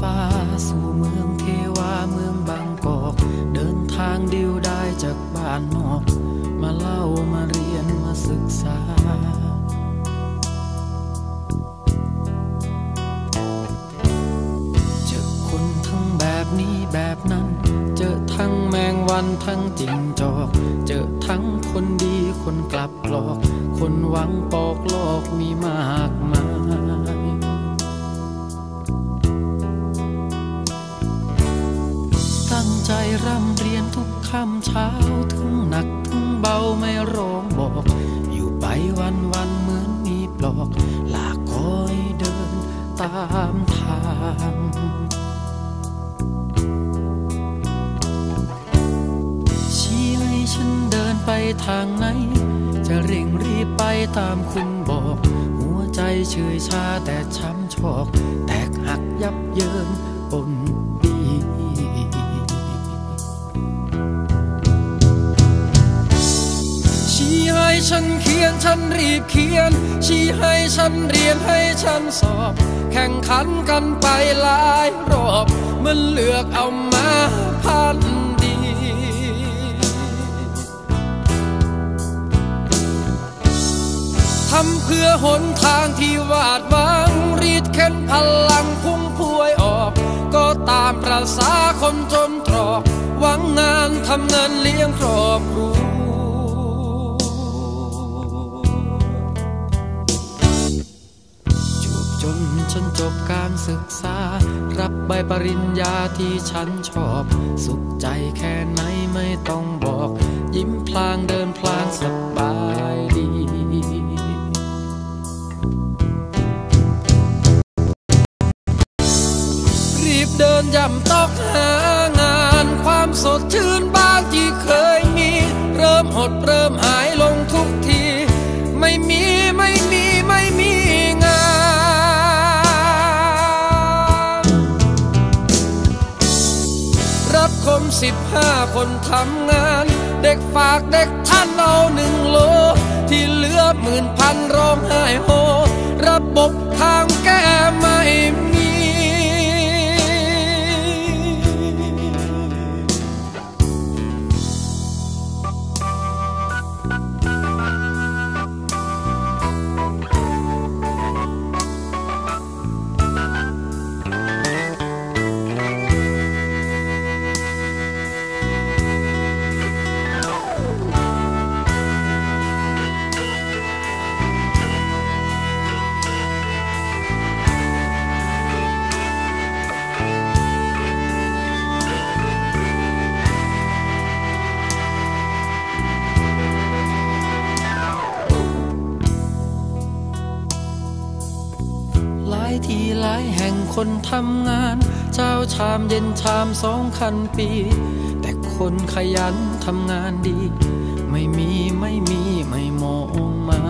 ฟ้า สู่เมืองเทวาเมืองบางกอกเดินทางเดียวได้จากบ้านนอก มาเล่ามาเรียนมาศึกษา เจอคนทั้งแบบนี้แบบนั้น เจอทั้งแมงวันทั้งจริงจอก เจอทั้งคนดีคนกลับหลอก คนหวังปอกโลกมีมากมาย ใจร่ำเรียนทุกค่ำเช้าถึงหนักถึงเบาไม่ร้องบอก อยู่ไปวันวันเหมือนมีปลอกลากคอยเดินตามทางชี้ให้ฉันเดินไปทางไหน จะเร่งรีบไปตามคุณบอก หัวใจเฉยชาแต่ช้ำชอก แตกหักยับเยินปน ฉันเขียนฉันรีบเขียน ชี้ให้ฉันเรียนให้ฉันสอบ แข่งขันกันไปหลายรอบมันเลือกเอามาพันดีทำเพื่อหนทางที่วาดหวังรีดเข็นพลังพุ่งพวยออก ก็ตามประษาคนจนตรอกหวังงานทำเงินเลี้ยงครอบครัว นฉันจบการศึกษา รับใบปริญญาที่ฉันชอบ สุขใจแค่ไหนไม่ต้องบอก ยิ้มพลางเดินพลางสบายดีรีบเดินย่ำตอกหางานความสดชื่นบ้างที่เคยมี เริ่มหดเริ่มหายลงทุกที ไม่มีไม่มีไม่มี ห้าคนทำงาน เด็กฝากเด็กท่านเอาหนึ่งโล ที่เหลือหมื่นพันร้องไห้โฮ ระบบทางแก้ไม่มี ที่หลายแห่งคนทำงาน เจ้าชามเย็นชามสองคันปี แต่คนขยันทำงานดี ไม่มีไม่มีไม่มองมา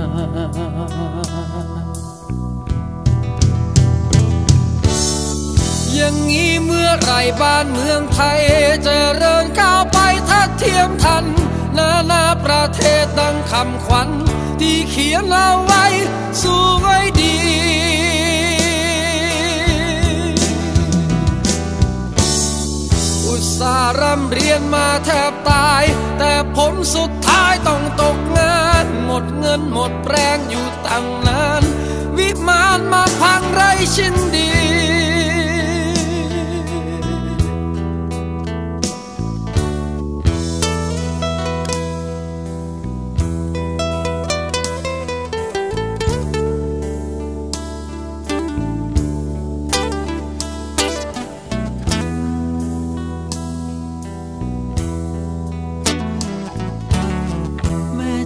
อย่างนี้เมื่อไรบ้านเมืองไทยจะเริญก้าวไปทัดเทียมทัน นานาประเทศดังคำขวัญ ที่เขียนเอาไว้ สู้ไว้ ร่ำเรียนมาแทบตาย แต่ผมสุดท้ายต้องตกงาน หมดเงินหมดแรงอยู่ตั้งนาน วิมานมาพังไรชิ้นดี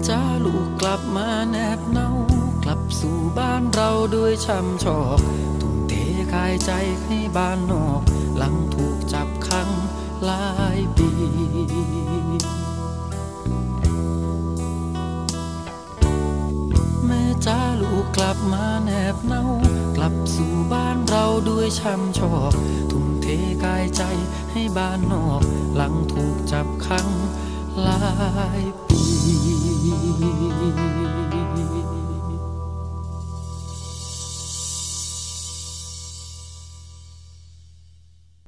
จ้าลูกกลับมาแนบเนา กลับสู่บ้านเราด้วยช้ำชอกทุ่มเทกายใจให้บ้านนอก หลังถูกจับขังหลายปีแม่จ้าลูกกลับมาแนบเนา กลับสู่บ้านเราด้วยช้ำชอกทุ่มเทกายใจให้บ้านนอก หลังถูกจับขังหลาย